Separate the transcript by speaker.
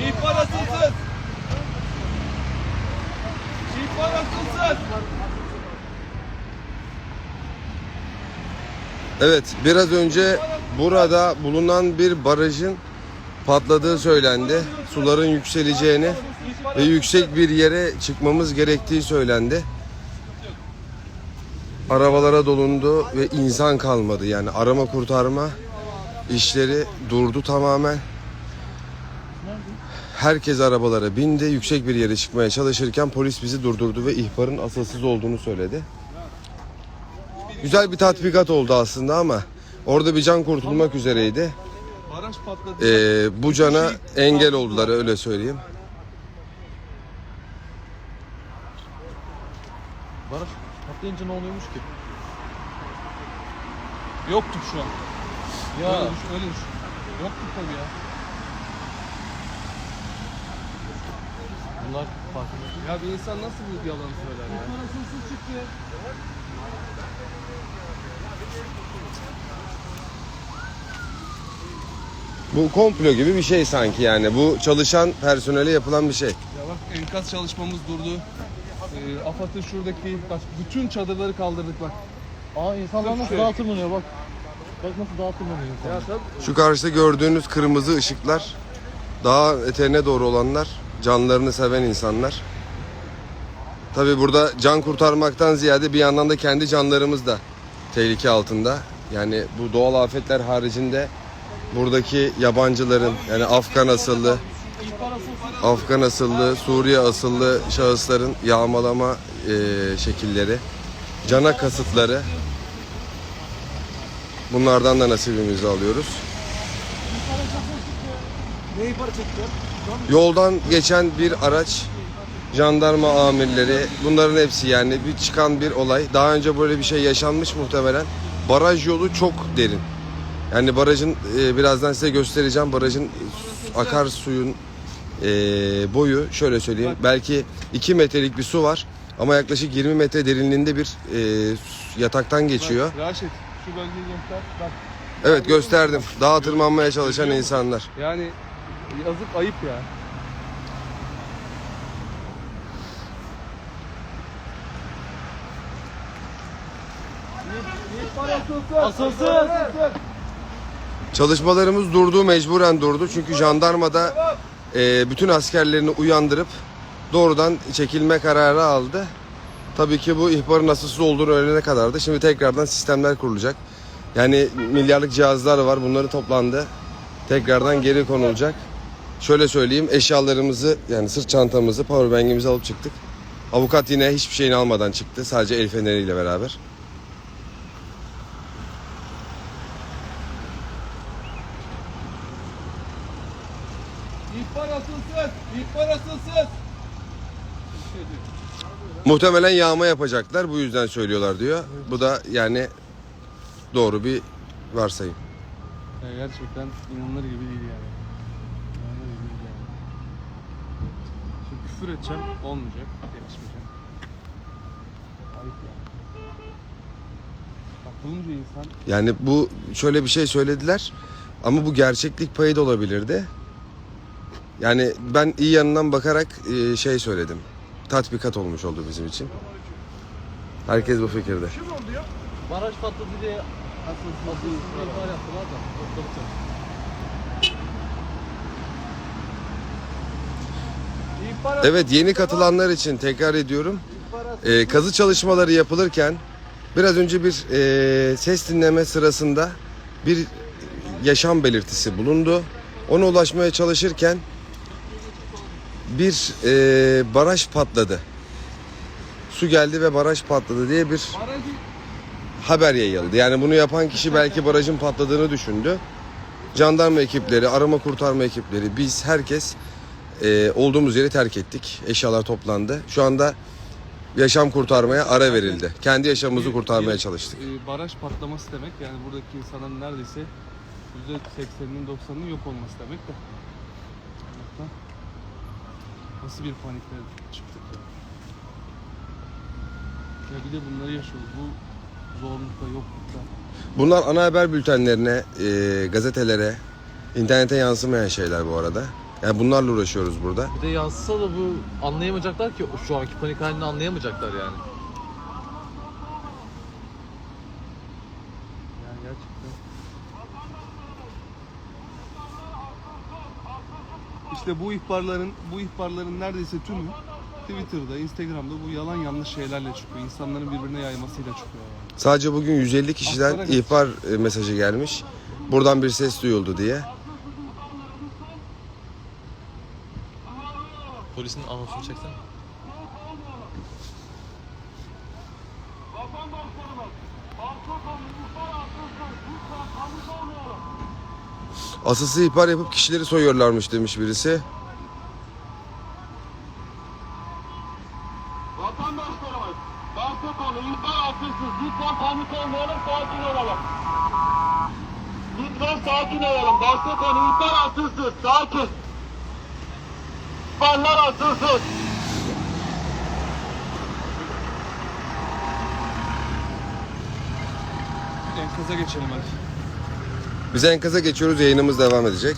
Speaker 1: İhbar asılsın. İhbar asılsın.
Speaker 2: Evet, biraz önce burada bulunan bir barajın patladığı söylendi. Suların yükseleceğini ve yüksek bir yere çıkmamız gerektiği söylendi. Arabalara dolundu ve insan kalmadı. Yani arama kurtarma işleri durdu tamamen. Herkes arabalara bindi. Yüksek bir yere çıkmaya çalışırken polis bizi durdurdu ve ihbarın asılsız olduğunu söyledi. Güzel bir tatbikat oldu aslında ama orada bir can kurtulmak üzereydi.
Speaker 1: Baraj patladı.
Speaker 2: Ee, bu cana engel oldular öyle söyleyeyim.
Speaker 1: Baraj patlayınca ne oluyormuş ki? Yoktuk şu an. Ya. Öyle düşün, öyle düşün. Yoktuk tabii ya. Bunlar farkında. Ya bir insan nasıl bu yalan söyler ya?
Speaker 2: Bu komplo gibi bir şey sanki yani. Bu çalışan personele yapılan bir şey.
Speaker 1: Ya bak enkaz çalışmamız durdu. Ee, AFAD'ın şuradaki bak bütün çadırları kaldırdık bak.
Speaker 3: Aa insanlar nasıl
Speaker 1: Şey.
Speaker 3: dağa tırmanıyor bak. Bak nasıl dağa tırmanıyor insanlar.
Speaker 2: Şu karşıda gördüğünüz kırmızı ışıklar daha eteğine doğru olanlar canlarını seven insanlar. Tabi burada can kurtarmaktan ziyade bir yandan da kendi canlarımız da tehlike altında. Yani bu doğal afetler haricinde buradaki yabancıların yani Afgan asıllı, Afgan asıllı, Suriye asıllı şahısların yağmalama eee, şekilleri, cana kasıtları bunlardan da nasibimizi alıyoruz. Yoldan geçen bir araç, jandarma amirleri, bunların hepsi yani bir çıkan bir olay. Daha önce böyle bir şey yaşanmış muhtemelen. Baraj yolu çok derin. Yani barajın e, birazdan size göstereceğim. Barajın akarsuyun e, boyu şöyle söyleyeyim. Belki 2 metrelik bir su var ama yaklaşık 20 metre derinliğinde bir e, yataktan geçiyor.
Speaker 1: Bak, Raşit şu bölgeyi göster. Bak
Speaker 2: Evet gösterdim. Dağa tırmanmaya çalışan insanlar.
Speaker 1: yani yazık ayıp ya.
Speaker 3: Asılsın.
Speaker 2: Çalışmalarımız durdu, mecburen durdu. Çünkü jandarma da e, bütün askerlerini uyandırıp doğrudan çekilme kararı aldı. Tabii ki bu ihbarın asılsız olduğunu öğrenene kadar da şimdi tekrardan sistemler kurulacak. Yani milyarlık cihazlar var, bunları toplandı. Tekrardan geri konulacak. Şöyle söyleyeyim, eşyalarımızı yani sırt çantamızı, powerbank'imizi alıp çıktık. Avukat yine hiçbir şeyini almadan çıktı. Sadece el feneriyle beraber.
Speaker 1: İhbar asılsın. İhbar asılsın.
Speaker 2: Muhtemelen yağma yapacaklar. Bu yüzden söylüyorlar diyor. Bu da yani doğru bir varsayım.
Speaker 1: Ya gerçekten inanılır gibi değil yani. İnanılır gibi değil yani. Şimdi küfür edeceğim olmayacak. Yetişmeyeceğim. Ayıp ya. Bak bulunca insan
Speaker 2: Yani bu şöyle bir şey söylediler ama bu gerçeklik payı da olabilirdi. Yani ben iyi yanından bakarak e, şey söyledim. Tatbikat olmuş oldu bizim için. Herkes bu fikirde.
Speaker 3: Baraj patladı diye. Asılsın diye ihbar yaptılar da. Ortalıkta.
Speaker 1: İhbar
Speaker 2: Evet yeni katılanlar için tekrar ediyorum. Ee, kazı çalışmaları yapılırken biraz önce bir e, ses dinleme sırasında bir yaşam belirtisi bulundu. Ona ulaşmaya çalışırken bir e, baraj patladı. Su geldi ve baraj patladı diye bir haber yayıldı. Yani bunu yapan kişi belki barajın patladığını düşündü. Jandarma ekipleri, arama kurtarma ekipleri, biz herkes e, olduğumuz yeri terk ettik. Eşyalar toplandı. Şu anda yaşam kurtarmaya ara verildi. Kendi yaşamımızı kurtarmaya çalıştık.
Speaker 1: e, baraj patlaması demek yani buradaki insanların neredeyse %80'inin 90'ının yok olması demek de. Allah'tan Nasıl bir panikle çıktık ya. Ya bir de bunları yaşıyoruz. Bu zorlukta, yoklukta.
Speaker 2: Bunlar ana haber bültenlerine, e, gazetelere, internete yansımayan şeyler bu arada. Yani bunlarla uğraşıyoruz burada.
Speaker 3: Bir de yansısa da bu anlayamayacaklar ki şu anki panik halini anlayamayacaklar yani.
Speaker 1: Yani gerçekten. İşte bu ihbarların bu ihbarların neredeyse tümü Twitter'da, Instagram'da bu yalan yanlış şeylerle çıkıyor. İnsanların birbirine yaymasıyla çıkıyor yani.
Speaker 2: Sadece bugün 150 kişiden
Speaker 1: Aslana
Speaker 2: ihbar e, mesajı gelmiş. Buradan bir ses duyuldu diye.
Speaker 3: Polisin anonsunu çeksene.
Speaker 2: Asılsız ihbar yapıp kişileri soyuyorlarmış demiş birisi.
Speaker 4: Vatandaşlarımız, bahse konu ihbar atılsız. Lütfen panik olmayalım, sakin olalım. Lütfen sakin olalım. Bahse konu ihbar atılsız. Sakin. İhbarlar atılsız.
Speaker 1: Enkaza geçelim hadi.
Speaker 2: Biz enkaza geçiyoruz yayınımız devam edecek.